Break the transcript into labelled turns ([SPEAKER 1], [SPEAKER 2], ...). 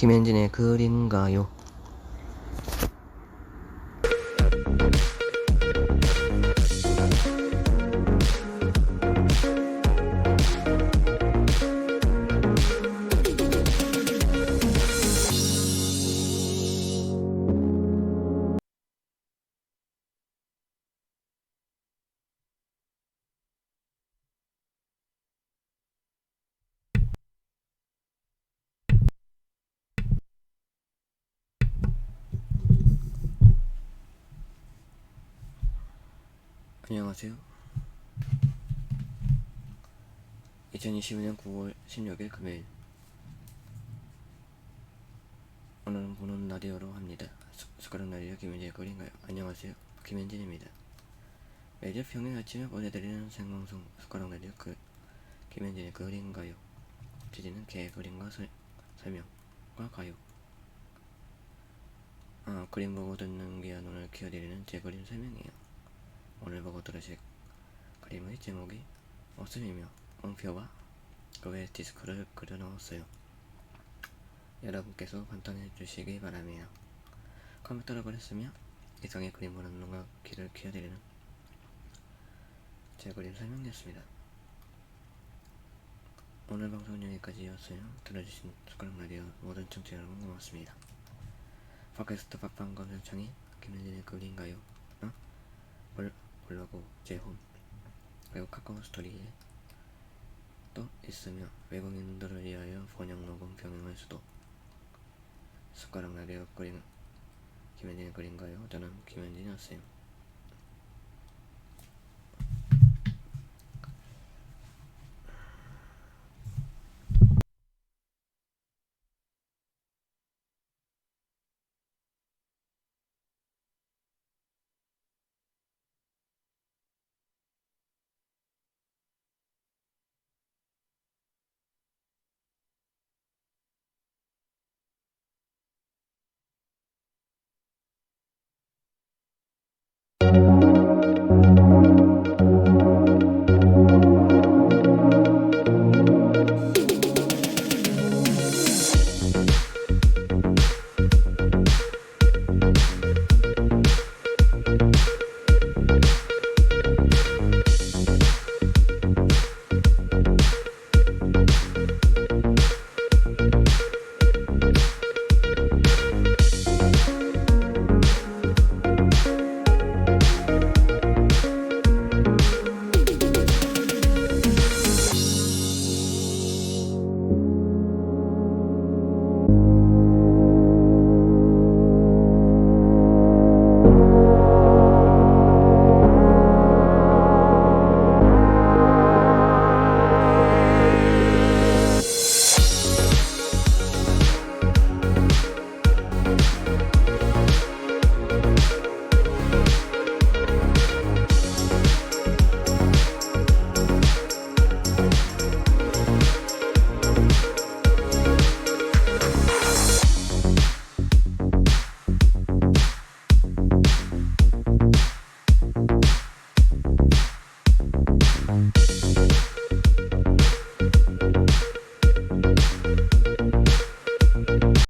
[SPEAKER 1] 김현진의 그림가요. 안녕하세요. 2022년 9월 16일 금요일. 오늘은 보는 라디오로 합니다. 수- 숟가락 라디오 김현진의 거리인가요? 안녕하세요. 김현진입니다. 매주 평일 아침에 보내드리는 생방송 숟가락 라디오 그 김현진의 거리인가요? 주제는 개 그림과 설, 설명과 가요. 아, 그림 보고 듣는 귀한 오늘 키워드리는 제 그림 설명이에요. 오늘 보고 들으실 그림의 제목이 웃음이며 엉표와 그 외 디스크를 그려 넣었어요. 여러분께서 판단해 주시기 바라며 컴퓨터를 그렸으며 이상의 그림 보는 눈과 귀를 키워드리는 제 그림 설명이었습니다. 오늘 방송은 여기까지였어요. 들어주신 숟가락 라디오 모든 청취자 여러분 고맙습니다. 팟캐스트 팟빵 검색창이 김현진의 그림가요? 어? 볼, 블로그 제홈 그리고 카카오 스토리에 또 있으며 외국인들을 위하여 번역 녹음 병행할 수도 숟가락 라디오 그림 김현진의 그림가요? 저는 김현진이었어요.